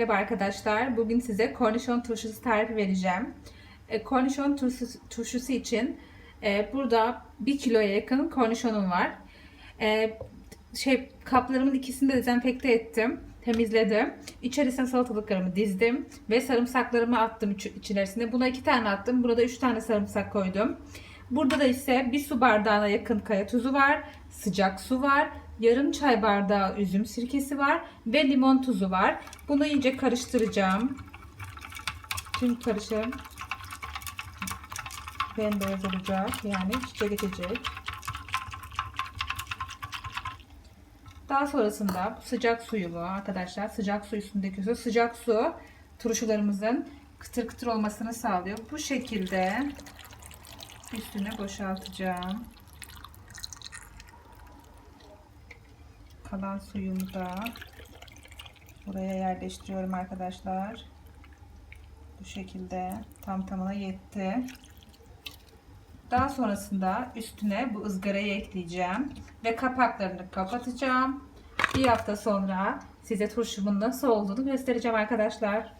Merhaba arkadaşlar. Bugün size kornişon turşusu tarifi vereceğim. E, kornişon turşusu, için e, burada 1 kiloya yakın kornişonum var. E, şey kaplarımın ikisini de dezenfekte ettim. Temizledim. İçerisine salatalıklarımı dizdim ve sarımsaklarımı attım iç- içerisine. Buna 2 tane attım. Burada 3 tane sarımsak koydum. Burada da ise bir su bardağına yakın kaya tuzu var, sıcak su var, yarım çay bardağı üzüm sirkesi var ve limon tuzu var. Bunu iyice karıştıracağım. Tüm karışım bembeyaz olacak. Yani içe geçecek. Daha sonrasında sıcak suyu bu arkadaşlar. Sıcak su üstündeki su. Sıcak su turşularımızın kıtır kıtır olmasını sağlıyor. Bu şekilde üstüne boşaltacağım. Kalan suyumu da buraya yerleştiriyorum arkadaşlar. Bu şekilde tam tamına yetti. Daha sonrasında üstüne bu ızgarayı ekleyeceğim ve kapaklarını kapatacağım. Bir hafta sonra size turşumun nasıl olduğunu göstereceğim arkadaşlar.